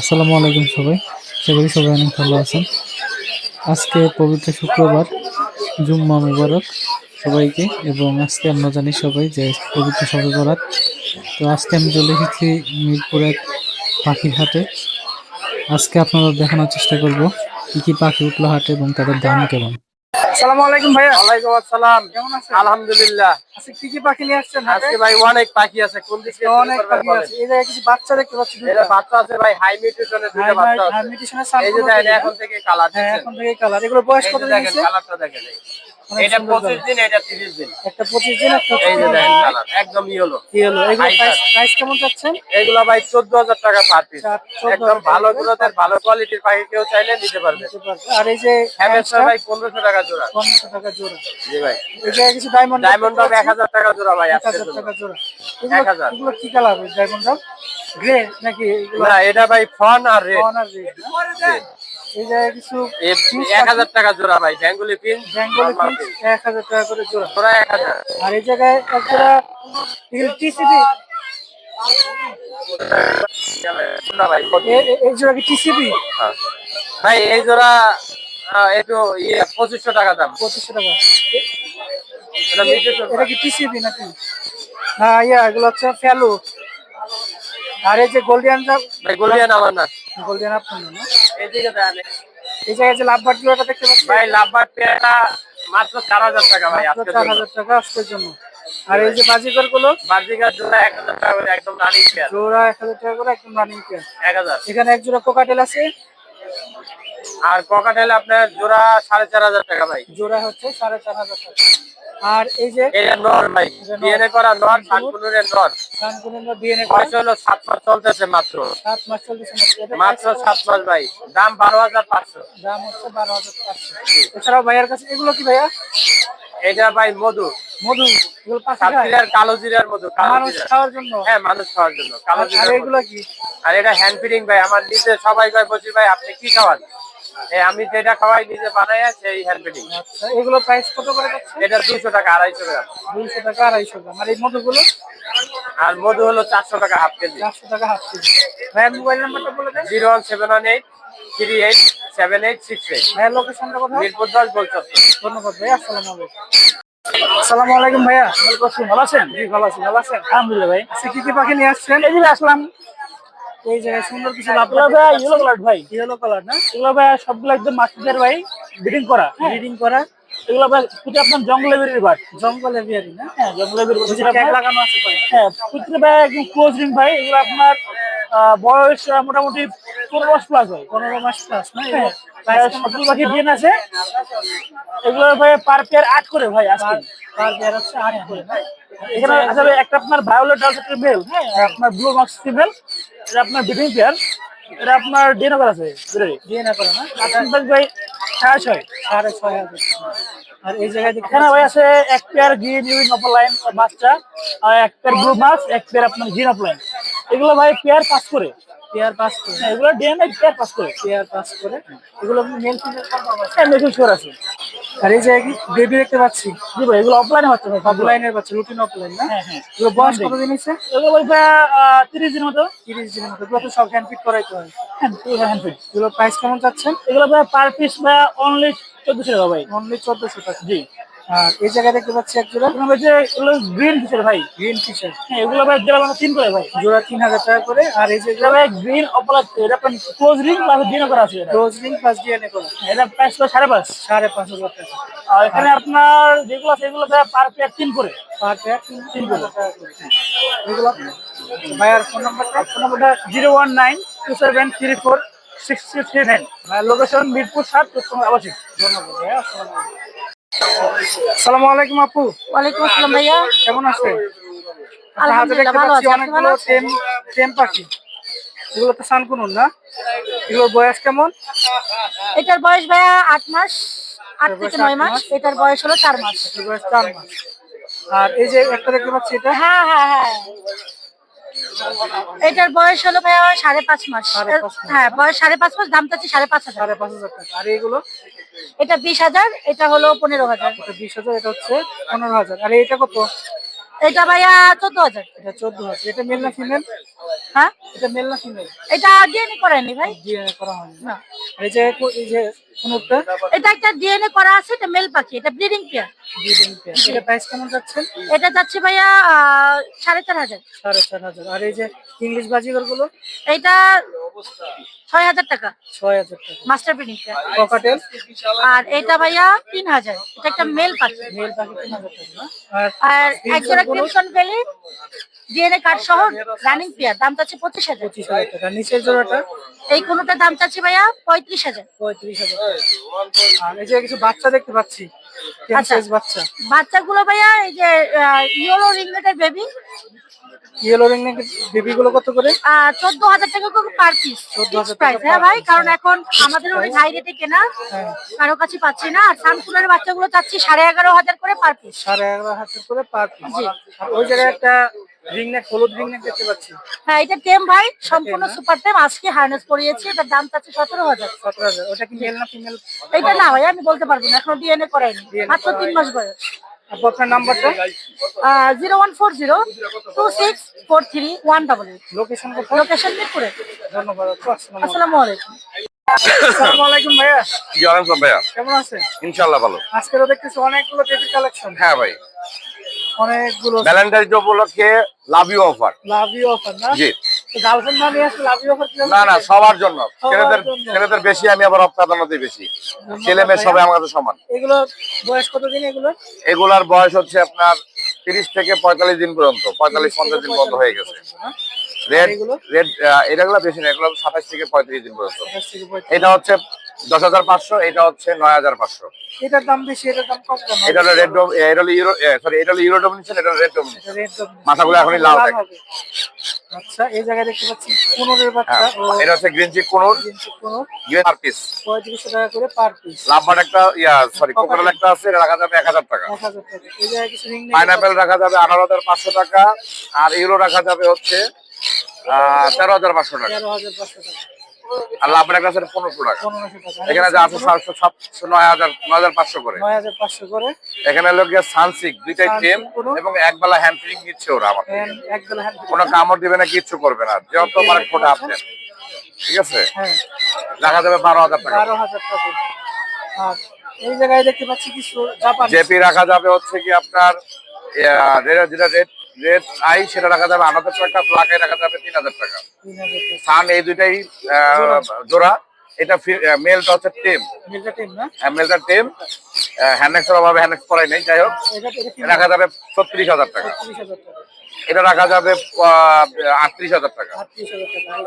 আসসালামু আলাইকুম সবাই। সবাই সবাই অনেক ভালো আছেন। আজকে পবিত্র শুক্রবার, জুম্মা মুবারক সবাইকে, এবং আজকে আমরা জানি সবাই যে পবিত্র সবে বরাত। তো আজকে আমি চলে এসেছি মিরপুরের পাখির হাটে। আজকে আপনারা দেখানোর চেষ্টা করব, কী কী পাখি উঠল হাটে এবং তাদের দাম কেমন। আসসালামু আলাইকুম ভাইয়া। ওয়ালাইকুম আসসালাম। কেমন আছেন? আলহামদুলিল্লাহ। আচ্ছা কি কি পাখি নিয়ে আসছেন আজকে ভাই অনেক পাখি আছে কোন দিকে অনেক পাখি আছে। এই জায়গায় কিছু বাচ্চা দেখতে পাচ্ছি এটা বাচ্চা আছে ভাই হাই মিউটেশনের দুইটা বাচ্চা আছে। হাই মিউটেশনের এই যে দেখেন এখন থেকে কালার হ্যাঁ দেখেন এখন থেকে কালার এগুলো বয়স কত দিন দেখেন কালারটা দেখেন। এটা সুন্দর 25 দিন এটা 30 দিন। একটা পঁচিশ দিন একটা এই যে দেখেন কালার একদম ইয়েলো। এগুলো প্রাইস প্রাইস কেমন চাচ্ছেন? এগুলো ভাই 14000 টাকা পার পিস একদম ভালো কোয়ালিটির পাখি কেউ চাইলে নিতে পারবে। আর এই যে হ্যাভেস্টার ভাই 1500 টাকা জোড়া। টাকা জোড়া। জি ভাই। এই কিছু ডায়মন্ড ডায়মন্ড ডগ 1000 টাকা জোড়া ভাই এক আজকের হাজার জন্য। টাকা জোড়া। 1000 এগুলো কি কালার ডায়মন্ড গ্রে নাকি না এটা ভাই ফন আর রেড অনার রেড এই জায়গায় কিছু এক হাজার টাকা জোড়া ভাই বেঙ্গলি পিন বেঙ্গলি এক হাজার টাকা করে জোড়া। জোড়া এক হাজার। আর এই জায়গায় এক জোড়া? এই কি হ্যাঁ। ভাই এই জোড়া একটু ইয়ে পঁচিশশো টাকা দাম। পঁচিশশো টাকা। এটা কি টিসিবি নাকি? হ্যাঁ ইয়া এগুলো হচ্ছে ফ্যালু আর এই যে গোল্ডিয়ানটা ভাই গোল্ডিয়ান আমার না। গোল্ডিয়ান আপনার না? এইদিকে দেন এই জায়গায় যে লাভবার জোড়াটা দেখতে পাচ্ছি ভাই লাভবার পেয়ারা মাত্র চার হাজার টাকা ভাই আজকে চার হাজার টাকা আজকের জন্য। আর এই যে বাজিকারগুলো? বাজিকার জোড়া এক হাজার টাকা করে একদম রানিং পেয়ার জোড়া এক হাজার টাকা করে একদম রানিং পেয়ার এক হাজার। এখানে এক জোড়া কোকাটেল আছে? আর ককাটেল আপনার জোড়া সাড়ে চার হাজার টাকা ভাই। জোড়া হচ্ছে সাড়ে চার হাজার টাকা। আর এই যে এটা নর ভাই ডিএনএ করা নর শানকুনুরের নর। কানকুনের ডিএনএ বয়স হলো সাত মাস চলতেছে মাত্র। সাত মাস চলতেছে মাত্র। এটা মাত্র price সাত মাস ভাই। দাম বারো হাজার পাঁচশো। দাম হচ্ছে বারো হাজার পাঁচশো। এছাড়াও ভাইয়ার কাছে এগুলো কি ভাইয়া? এটা ভাই মধু। মধু। এগুলো পাঁচ টাকা কালো জিরার মধু মানুষ খাওয়ার জন্য? হ্যাঁ মানুষ খাওয়ার জন্য কালো মধু। এগুলো কি? আর এটা হ্যান্ড ফিডিং ভাই আমার নিচে সবাই কয় বসি ভাই আপনি কি খাওয়ান? আমি যেটা খাওয়াই নিজে বানাই সেই হ্যান্ড আচ্ছা এগুলো প্রাইস কত করে যাচ্ছে? এটা দুশো টাকা আড়াইশো গ্রাম। দুইশো টাকা আড়াইশো গ্রাম। আর এই মধুগুলো? আর মধু হলো চারশো টাকা হাফ কেজি। চারশো টাকা হাফ কেজি। ভাইয়ার মোবাইল নাম্বারটা বলে দেন। Zero one seven one eight three eight seven eight six eight. ভাইয়ার লোকেশনটা কোথায়? মিরপুর দশ বলছো ধন্যবাদ ভাইয়া আসসালামু আলাইকুম। আসসালামু আলাইকুম ভাইয়া। ভালো আছেন? জি ভালো আছি ভালো আছেন আলহামদুলিল্লাহ ভাই। আচ্ছা কি কি পাখি নিয়ে আসছেন? এই যে আসলাম। এই জায়গায় সুন্দর কিছু লাভ ভাই ইয়েলো কালার ভাই। ইয়েলো কালার না? এগুলো ভাই সবগুলো একদম মাস্টার ভাই ব্রিডিং করা। হ্যাঁ। ব্রিডিং করা। এগুলো ভাই প্রতি আপনার জঙ্গলে বেরিয়ে বাট জঙ্গলে না? হ্যাঁ জঙ্গলে বেরিয়ে ট্যাগ লাগানো আছে ভাই। হ্যাঁ ভাই একদম ক্লোজ রিং ভাই এগুলো আপনার বয়স মোটামুটি পনেরো মাস প্লাস ভাই পনেরো মাস প্লাস না? হ্যাঁ পাখি ডিএন আছে? এগুলো ভাই পার পেয়ার আট করে ভাই আজকে। পার পেয়ার হচ্ছে আট করে না? এখানে আছে ভাই একটা আপনার ভায়োলেট ডাল একটা মেল হ্যাঁ আপনার ব্লু মার্কস ফিমেল এটা আপনার পেয়ার এটা আপনার ডিএনএ আছে বিড়ারি দিয়ে না করে না? ভাই সাড়ে ছয়। সাড়ে ছয় হাজার আর এই জায়গায় এখানে ভাই আছে এক পেয়ার গ্রিন ইউইং অফলাইন বাচ্চা আর এক পেয়ার ব্লু মাছ এক পেয়ার আপনার গ্রিন অফলাইন এগুলো ভাই পেয়ার পাস করে। পেয়ার পাস করে। হ্যাঁ, এগুলো ডিএনএ পেয়ার পাস করে। পেয়ার পাস করে। এগুলো মেল ফিমেল আছে হ্যাঁ মেকুল শোর আছে। আর এই জায়গায় বেবি দেখতে পাচ্ছি। জি ভাই এগুলো অফলাইনে হচ্ছে ভাই। অফলাইনের বাচ্চা রুটিন অফলাইন না? হ্যাঁ হ্যাঁ। এগুলো বয়স কতদিন হয়েছে? এগুলো ভাই তিরিশ দিনের মতো। তিরিশ দিন মতো এগুলো তো সব হ্যান্ড ফিট করাইতে হয়। হ্যাঁ হ্যান্ড ফিট এগুলো প্রাইস কেমন চাচ্ছেন? এগুলো ভাই পার পিস বা অনলি চোদ্দশো টাকা ভাই। অনলি চোদ্দশো টাকা। জি। আর এই জায়গায় দেখতে পাচ্ছি এক জোড়া। এখানে ভাই যে এগুলো গ্রিন ফিশের ভাই। গ্রিন ফিশার হ্যাঁ এগুলো ভাই তিন করে। ভাই জোড়া তিন হাজার টাকা করে। আর এই যে ভাই গ্রিন অপলাদ এটা আপনার ক্লোজ রিং প্লাস করা আছে রিং প্লাস ডিএনএ করে। এটা প্রাইস হলো সাড়ে পাঁচ। সাড়ে পাঁচ হাজার টাকা। আর এখানে আপনার যেগুলো আছে এগুলো ভাই পার পেয়ার তিন করে। পার পেয়ার তিন তিন করে। এগুলো? ভাইয়ার ফোন নাম্বারটা ফোন নম্বরটা zero one nine two seven three four six three nine location Mirpur সাত আবাসিক। ধন্যবাদ ভাইয়া। আসসালামু আলাইকুম আপু। ওয়ালাইকুম আসসালাম ভাইয়া। কেমন আছেন? হাতে দেখতে পাচ্ছি আছি। আপনি ভালো অনেকগুলো টেম টেম পাখি। এগুলো তো সানকুনুন না? এগুলোর বয়স কেমন? এটার বয়স ভাইয়া আট মাস আট থেকে নয় মাস। এটার বয়স হলো চার মাস। বয়স চার মাস। আর এই যে একটা দেখতে পাচ্ছি এটা? হ্যাঁ হ্যাঁ হ্যাঁ। এটার বয়স হলো ভাইয়া সাড়ে পাঁচ মাস। সাড়ে পাঁচ মাস। হ্যাঁ বয়স সাড়ে পাঁচ মাস দাম চাচ্ছি সাড়ে পাঁচ হাজার। সাড়ে পাঁচ হাজার টাকা। আর এইগুলো? এটা বিশ হাজার এটা হলো পনেরো হাজার। বিশ হাজার এটা হচ্ছে পনেরো হাজার। আর এটা কত? এটা ভাইয়া চোদ্দ হাজার। এটা চোদ্দ হাজার। এটা মেল না ফিমেল হ্যাঁ? এটা মেল না ফিমেল এটা ডিএনএ করেনি ভাই। ডিএনএ করা হয়নি। না। এই যে এই যে কোনটা? এটা একটা ডিএনএ করা আছে এটা মেল পাখি এটা ব্রিডিং পেয়ার এটা প্রাইস কেমন যাচ্ছেন এটা যাচ্ছে ভাইয়া সাড়ে চার হাজার। সাড়ে চার হাজার। আর এই যে ইংলিশ বাজিগরগুলো এটা ছয় হাজার টাকা। ছয় হাজার টাকা। মাস্টার ককাটেল আর এটা ভাইয়া তিন হাজার। এটা একটা মেল পাখি মেল পাখি তিন হাজার টাকা আর আর একজোড়া ক্রিমসন ভ্যালি ডিএনএ কার্ড সহ রানিং পেয়ার দাম চাচ্ছে পঁচিশ হাজার। পঁচিশ হাজার টাকা নিচের জোড়াটা? এই কোনোটার দাম চাচ্ছে ভাইয়া পঁয়ত্রিশ হাজার। পঁয়ত্রিশ হাজার। আর এই যে কিছু বাচ্চা দেখতে পাচ্ছি আচ্ছা। বাচ্চা? বাচ্চাগুলো ভাইয়া এই যে ইয়েলো রিংনেটের বেবি ইয়েলো রিং বেবি গুলো কত করে? চোদ্দ হাজার টাকা করে পার পিস 14,000 প্রাইস টাকা হ্যাঁ ভাই? কারণ হ্যাঁ। এখন আমাদের অনেক হাই রেটে কেনা হ্যাঁ। কারও কাছে পাচ্ছি না। আর সানকুলারের বাচ্চাগুলো চাচ্ছি সাড়ে এগারো হাজার করে পার পিস সাড়ে এগারো হাজার করে পার পিস আর ওই জায়গায় একটা রিং নেক হলুদ রিং নেক দেখতে পাচ্ছি। হ্যাঁ এটা টেম ভাই সম্পূর্ণ সুপার টেম আজকে হার্নেস পরিয়েছি এটার দাম চাচ্ছে সতেরো হাজার। সতেরো হাজার। ওটা কি মেল না ফিমেল এটা না ভাই আমি বলতে পারব না এখনও ডিএনএ করাইনি DNA মাত্র তিন মাস বয়স। আপু আপনার নাম্বারটা zero one four zero two six four three one double eight location কোথায়? লোকেশন মিরপুরে। ধন্যবাদ আসসালামু আলাইকুম। আসসালামু আলাইকুম। ভাইয়া। জি ভাইয়া। কেমন আছেন? ইনশাল্লাহ ভালো। আজকেরও দেখতেছি অনেকগুলো বেবি কালেকশন হ্যাঁ ভাই। অনেকগুলো ভ্যালেন্টাইন উপলক্ষে love you offer love you offer না? জি। গার্লফ্রেন্ড না নিয়ে আসলে লাভ ইউ অফার না না সবার জন্য। ছেলেদের ছেলেদের বেশি আমি আবার প্রাধান্য বেশি। ছেলে মেয়ে সবাই আমার কাছে সমান। এগুলো বয়স এগুলো? এগুলার বয়স হচ্ছে আপনার তিরিশ থেকে পঁয়তাল্লিশ দিন পর্যন্ত। পঁয়তাল্লিশ পঞ্চাশ দিন পর্যন্ত হয়ে গেছে। রেড? রেড এটাগুলো বেশি না এগুলো সাতাশ থেকে পঁয়ত্রিশ দিন পর্যন্ত। এটা হচ্ছে দশ হাজার পাঁচশো এটা হচ্ছে নয় হাজার পাঁচশো। এটার দাম বেশি এটার দাম কম কেন? এটা হলো রেড এটা হলো ইউরো সরি এটা হলো ইউরো ডোমিনেশন এটা রেড ডোমিনেশন মাথাগুলো এখনই লাল থাকে। আচ্ছা এই জায়গায় দেখতে পাচ্ছি পনেরোর বাচ্চা হ্যাঁ এটা হচ্ছে গ্রিন চিক কোনোর কোনো গ্রিন পার পিস পঁয়ত্রিশশো টাকা করে পার পিস একটা ইয়া সরি কোকোনাল একটা আছে এটা রাখা যাবে এক হাজার টাকা। এক হাজার টাকা। এই জায়গায় কিছু রিং পাইনাপেল রাখা যাবে টাকা আর ইউরো রাখা যাবে হচ্ছে টাকা। তেরো হাজার পাঁচশো টাকা। আর লাভবার একটা আছে পনেরোশো টাকা। এখানে যে আছে সাতশো সাতশো নয় হাজার নয় হাজার পাঁচশো করে। নয় হাজার পাঁচশো করে। এখানে লোক সানসিক দুইটাই টেম? এবং একবেলা হ্যান্ড ফিটিং দিচ্ছে ওরা আমার কোনো কামড় দিবে না কিচ্ছু করবে না। যত মানে ফোটা আপনার ঠিক আছে? হ্যাঁ। রাখা যাবে বারো হাজার টাকা। বারো হাজার টাকা এই জায়গায় দেখতে পাচ্ছি কিছু জেপি রাখা যাবে হচ্ছে কি আপনার যেটা রেড রেড আই সেটা রাখা যাবে আট হাজার টাকা ব্ল্যাক আই রাখা যাবে তিন হাজার টাকা। সান এই দুইটাই জোড়া। এটা মেলটা হচ্ছে টেম মিলটা টিম না? মেলটা টেম হ্যান্ডেক্সের অভাবে হ্যান্ডেক্স করাই নেই যাই হোক। রাখা যাবে ছত্রিশ হাজার টাকা। এটা রাখা যাবে আটত্রিশ হাজার টাকা।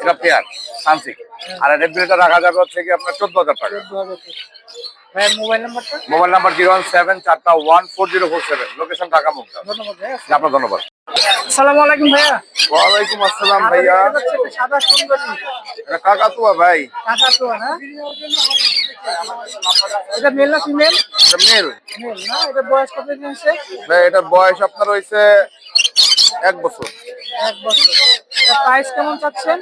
এটা পেয়ার সানসিক আর রেড বিলটা রাখা যাবে হচ্ছে কি আপনার চোদ্দ হাজার টাকা। Mobile number zero one seven চারটা one four zero four seven. Location Dhaka মুক্তা আপনার ধন্যবাদ। আসসালামু আলাইকুম ভাইয়া। ওয়ালাইকুম আসসালাম ভাইয়া। এটা সাদা সুন্দরী। এটা কাকাতুয়া ভাই। কাঁচা তো না? এটা মেল না ফিমেল এটা মেল মেল না? এটা বয়স কত দিন হচ্ছে ভাই এটার বয়স আপনার হয়েছে এক বছর। এক বছর। প্রাইস কেমন চাচ্ছেন?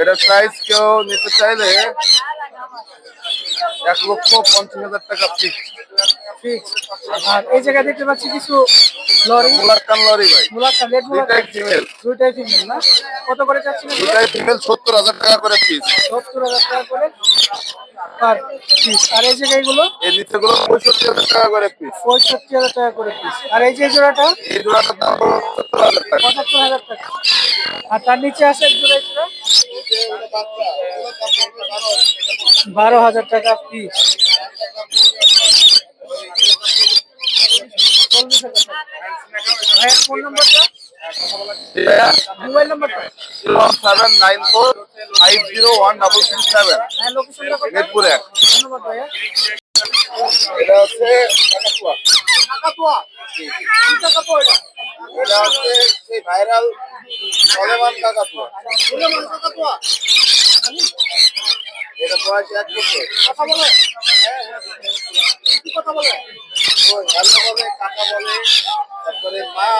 এটার প্রাইস কেউ নিতে চাইলে এক লক্ষ পঞ্চাশ হাজার টাকা ফিক্স ফিক্স আর এই জায়গায় দেখতে পাচ্ছি কিছু লরি। মুলাক্কান লরি ভাই। মুলাক্কা রেড মুলাক্কা দুইটাই ফিমেল না? কত করে এগুলো? দুইটাই ফিমেল সত্তর হাজার টাকা করে পিস সত্তর হাজার টাকা করে পার পিস আর এই জায়গায় এগুলো? এই নিচেগুলো পঁয়ষট্টি হাজার টাকা করে পিস পঁয়ষট্টি হাজার টাকা করে পিস আর এই যে জোড়াটা? এই জোড়াটার দাম হলো সত্তর হাজার টাকা। পঁচাত্তর হাজার টাকা। আর তার নিচে আছে এক জোড়া জোড়া বারো হাজার টাকা পিস ভাইয়ের ফোন নাম্বারটা মোবাইল নাম্বারটা seven nine four five zero one double six seven এক ধন্যবাদ ভাইয়া এটা হচ্ছে কাকাতুয়া। কাকাতুয়া। কাকাতুয়া এটা এটা হচ্ছে সেই ভাইরাল সলেমান কাকাতুয়া। সুলেমান কাকাতুয়া। এটা বয়স এক বছর কথা বলে? কি কথা বলে? ও হ্যালো বলে কাকা বলে তারপরে মা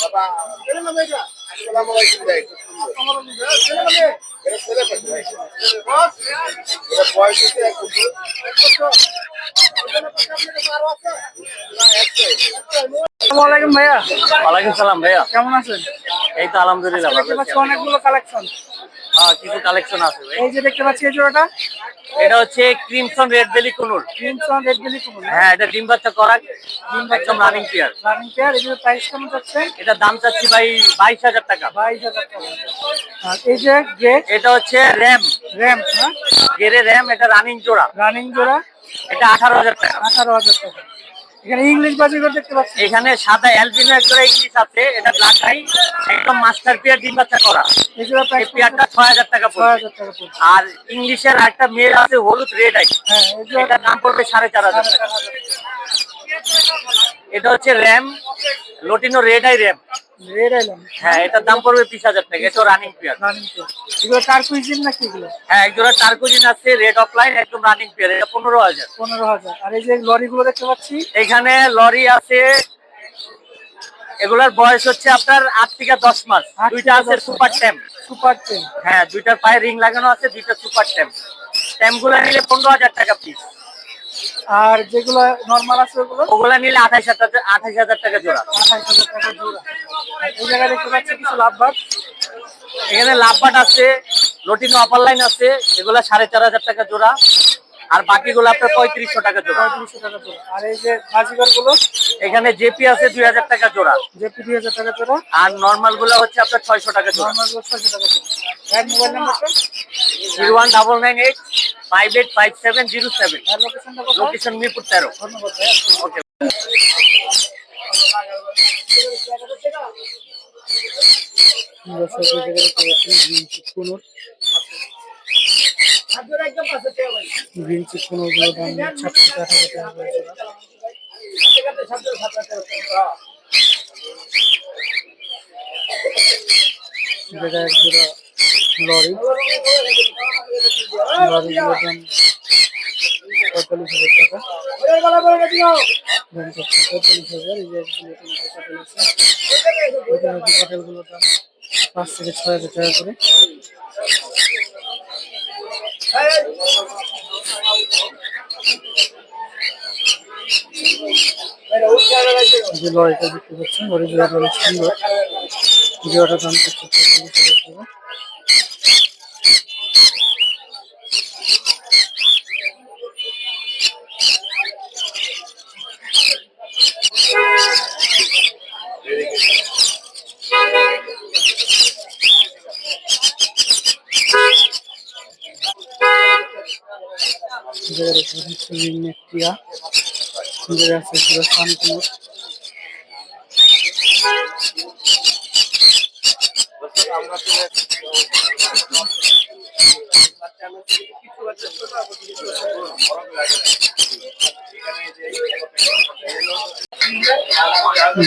বাবা। এর নাম এটা আসসালামু আলাইকুম ভাই খুব সুন্দর। আমার নাম ছেলে বলে এটা ছেলে পাখি ভাই এটা বয়স হচ্ছে এক বছর। এক বছর। এখানে পাশে আপনার কাছে আরও আছে। না একটাই আসসালামু আলাইকুম ভাইয়া। ওয়ালাইকুম সালাম ভাইয়া। কেমন আছেন? এই তো আলহামদুলিল্লাহ অনেকগুলো কালেকশন কিছু কালেকশন আছে এই যে দেখতে পাচ্ছি এই জোড়াটা? এটা হচ্ছে ক্রিমসন রেড বেলি কুনুর। ক্রিমসন রেড বেলি কুমুর হ্যাঁ এটা ডিম বাচ্চা করা ডিম একদম রানিং পেয়ার রানিং পেয়ার এগুলোর প্রাইস কেমন যাচ্ছে? এটা দাম চাচ্ছি ভাই বাইশ হাজার টাকা। বাইশ হাজার টাকা। আর এই যে গ্রে এটা হচ্ছে র্যাম র্যাম না? গেরে র্যাম এটা রানিং জোড়া। রানিং জোড়া? এটা আঠারো হাজার টাকা। আঠারো হাজার টাকা। এখানে ইংলিশ বাজিগর দেখতে পাচ্ছি। এখানে সাদা অ্যালবিনো এক ইংলিশ আছে এটা ব্ল্যাক আই একদম মাস্টার পেয়ার ডিম বাচ্চা করা। এগুলো প্রাইস পেয়ারটা ছয় হাজার টাকা ছয় পড়বে হাজার টাকা পড়ছে। আর ইংলিশের একটা মেয়ে আছে হলুদ রেড আই হ্যাঁ এটার দাম পড়বে সাড়ে চার হাজার টাকা। এটা হচ্ছে ram lutino red eye ram হ্যাঁ এটার দাম পড়বে বিশ হাজার টাকা। এটা রানিং পেয়ার এগুলো কার কুইজিন নাকি এগুলো? হ্যাঁ আছে রেড অফলাইন একদম রানিং পেয়ার এটা পনেরো হাজার। পনেরো হাজার। আর এই যে লরিগুলো দেখতে পাচ্ছি? এখানে লরি আছে এগুলার বয়স হচ্ছে আপনার আট থেকে দশ মাস। দুইটা আছে সুপার ট্যাম্প সুপার টেন হ্যাঁ দুইটার পায়ে রিং লাগানো আছে দুইটা সুপার ট্যাম্প ট্যাম্পগুলা নিলে পনেরো হাজার টাকা পিস আর যেগুলো নর্মাল আছে ওগুলো? ওগুলো নিলে আঠাশ হাজার আঠাশ হাজার টাকা জোড়া। আঠাশ হাজার টাকা জোড়া। এই জায়গায় দেখতে পাচ্ছি কিছু লাভবাদ এখানে লাভবাট আছে লটিনো অপার লাইন আছে এগুলো সাড়ে চার হাজার টাকা জোড়া। আর বাকিগুলো আপনার পঁয়ত্রিশশো টাকা জোড়া। পঁয়ত্রিশশো টাকা জোড়া। আর এই যে বাজিগরগুলো এখানে জেপি আছে দুই হাজার টাকা জোড়া। জেপি দুই হাজার টাকা জোড়া। আর নর্মালগুলো হচ্ছে আপনার ছয়শো টাকা জোড়া। নর্মালগুলো ছয়শো টাকা জোড়া। আর মোবাইল নাম্বারটা? Zero one double nine eight five eight five seven zero seven. Location Mirpur তেরো। ধন্যবাদ ওকে। দর্শক এই জায়গায় দেখতে পাচ্ছেন গ্রিন চিকুনোর গ্রিন চিকুনোরগুলো দাম জায়গায় এক জোড়া লরি। লরিগুলোর দাম পঁয়তাল্লিশ হাজার টাকা পঁয়তাল্লিশ হাজার এই পাঁচ থেকে ছয় হাজার টাকা করে যে লরিটা দেখতে পাচ্ছেন লরি জোড়াটা অনেক সুন্দর জোড়াটার দাম চাচ্ছে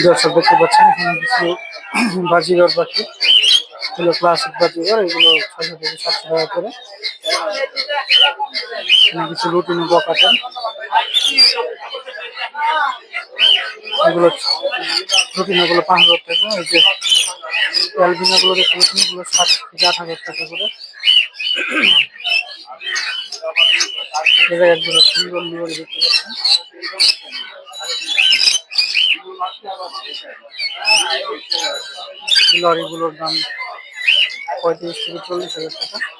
দর্শক দেখতে পাচ্ছেন, এখানে কিছু বাজিগর পাখি, এগুলো ক্লাসিক বাজিগর, এগুলো ছয়শো থেকে সাতশো টাকা করে। কিছু বকাটেন এগুলো রুটিন এগুলো পাঁচ হাজার টাকা, এই যে অ্যালবিনা গুলো দেখতে পাচ্ছেন সাত থেকে হাজার টাকা করে। জায়গায় সুন্দর লিওরি দেখতে পাচ্ছেন। লরিগুলোর দাম পঁয়ত্রিশ থেকে চল্লিশ হাজার টাকা।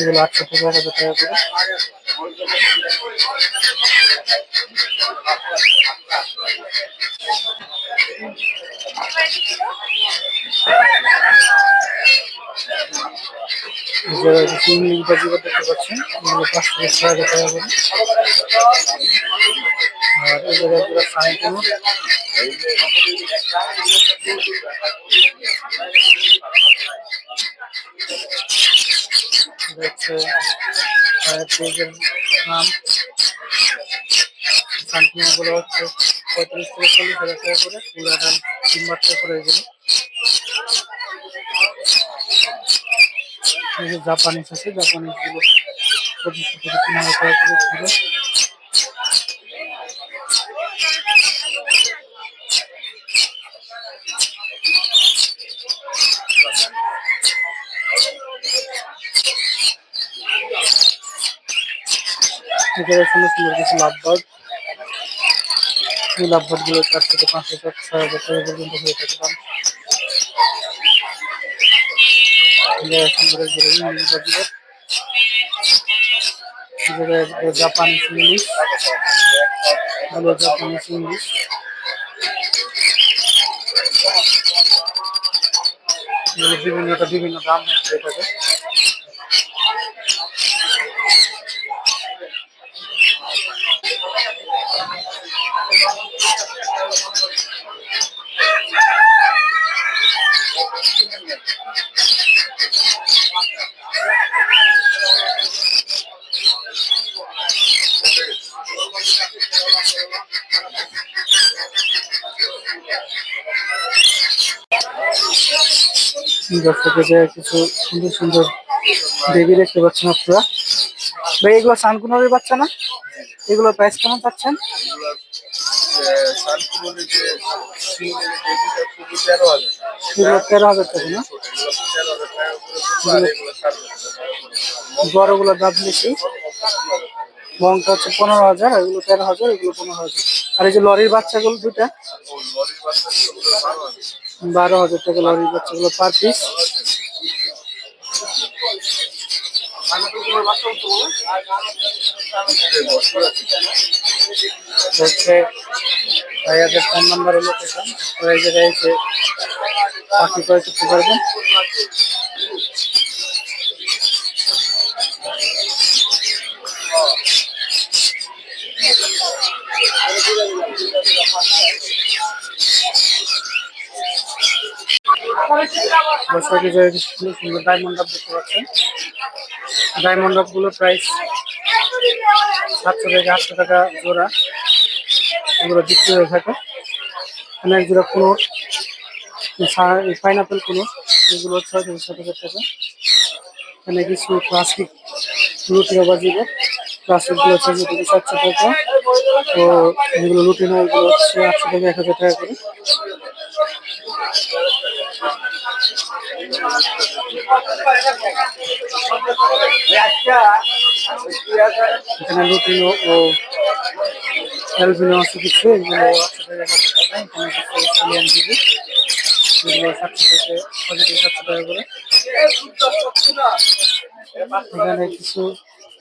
এগুলো আটশো থেকে এক হাজার টাকা করে। কিছু দেখতে পাচ্ছেন, এগুলো পাঁচ আর এই পুরো সাইন হচ্ছে পেজের নাম শান্তিনাগুলো হচ্ছে পঁয়ত্রিশ থেকে চল্লিশ জাপানিজ আছে জাপানিজগুলো থেকে তিন হাজার টাকা করে ছিল এখানে সুন্দর সুন্দর কিছু লাভবার্ড এই লাভবার্ডগুলো চার থেকে পাঁচ হাজার, ছয় হাজার টাকা পর্যন্ত হয়ে থাকে। দাম ইংলিশ বিভিন্নটা বিভিন্ন দাম হচ্ছে এটাকে দর্শক যে কিছু সুন্দর সুন্দর বেবি দেখতে পাচ্ছেন আপনারা। ভাই এগুলো সানকুনারের বাচ্চা না? এগুলো প্রাইস কেমন পাচ্ছেন? তেরো হাজার টাকা। না? বড়গুলো দাম বেশি? বংটা হচ্ছে পনেরো হাজার এগুলো তেরো হাজার এগুলো পনেরো হাজার। আর এই যে লরির বাচ্চাগুলো দুইটা? বারো হাজার টাকা লরির বাচ্চাগুলো পার পিস ফোন নাম্বার হলো পাখি করে করতে পারবেন দর্শকের জায়গায় সুন্দর ডায়মন্ড আপ দেখতে পাচ্ছেন। ডায়মন্ড আপগুলো প্রাইস সাতশো থেকে আটশো টাকা জোড়া। এগুলো বিক্রি হয়ে থাকে। এখানে এক জোড়া কুনোর পাইনাপেল কুনোর এগুলো ছয় থেকে সাত হাজার টাকা। এখানে কিছু ক্লাসিক লুটিনো বাজিবে ক্লাসিকগুলো ছয়শো থেকে সাতশো টাকা। তো যেগুলো লুটিনো, এগুলো হচ্ছে আটশো থেকে এক হাজার টাকা করে। এখানে লুটিনো ও অ্যালবিনো কিছু এগুলো করে এখানে কিছু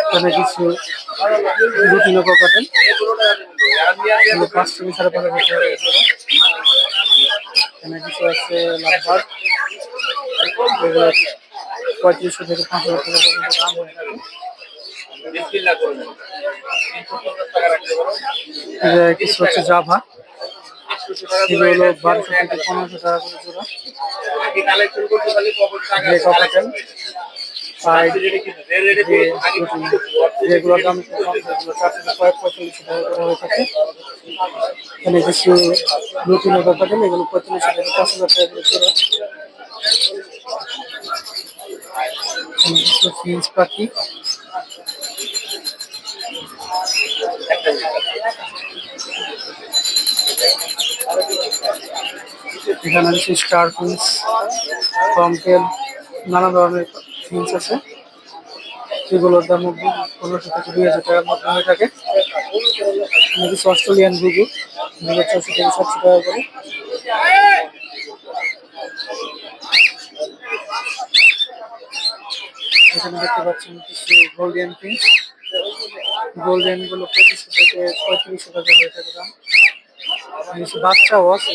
এখানে কিছু দুটি নৌকা কাটেন পাঁচ থেকে সাড়ে পাঁচ। এখানে কিছু আছে লাভবার। পঁয়ত্রিশশো থেকে পাঁচ হাজার টাকা পর্যন্ত দাম হয়ে থাকে কিছু হচ্ছে জাভা। বারোশো থেকে পনেরোশো টাকা করে যে ককাটেল আর যেগুলোর দাম সেগুলো চার থেকে কয়েক পঁয়তাল্লিশশো টাকা করে হয়ে থাকে। এখানে কিছু নতুন এগুলো পাঁচ হাজার টাকা করে ফিন্স পাখি। এখানে স্টার ফিন্স কমটেল নানা ধরনের ফিন্স আছে। এগুলোর দাম পনেরোশো থেকে দুই হাজার টাকার মধ্যে হয়ে থাকে। কিছু অস্ট্রেলিয়ান গুগু এগুলো ছশো থেকে সাতশো টাকা করে। এখানে দেখতে পাচ্ছেন কিছু গোল্ডেন ফিন্স গোল্ডেনগুলো পঁচিশশো থেকে পঁয়ত্রিশশো টাকা হয়ে থাকে দাম। বাচ্চাও আছে।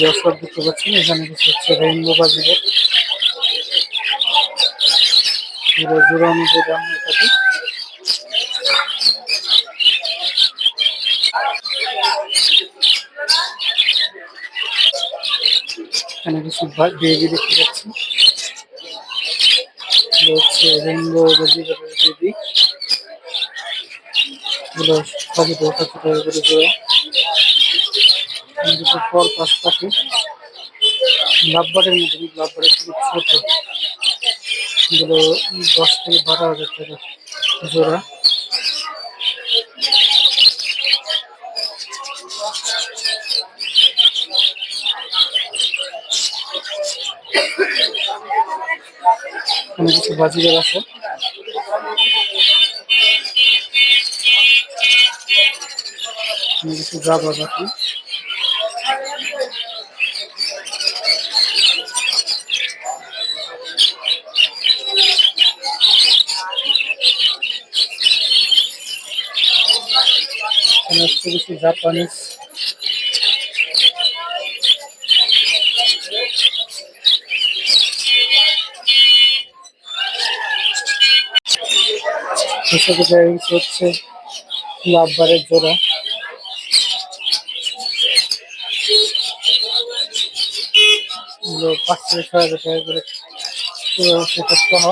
দর্শক দেখতে পাচ্ছেন এখানে কিছু হচ্ছে রেইনবো বাজিদের এখানে কিছু বেবি দেখতে পাচ্ছি। হচ্ছে রেইনবো বাজিদের বেবি এগুলো সবই দশ করে জোড়া। দুটো ফল পাঁচ পাখি লাভবারের মধ্যে কিন্তু লাভবারের খুব ছোট। এগুলো দশ থেকে বারো হাজার টাকা জোড়া। এখানে কিছু বাজিগার আছে। কিছু জাবা বাকি হচ্ছে কিছু জাপানিজ হচ্ছে লাভবারের জোড়া। পাঁচ থেকে ছয় হাজার টাকা করে সেটা সহ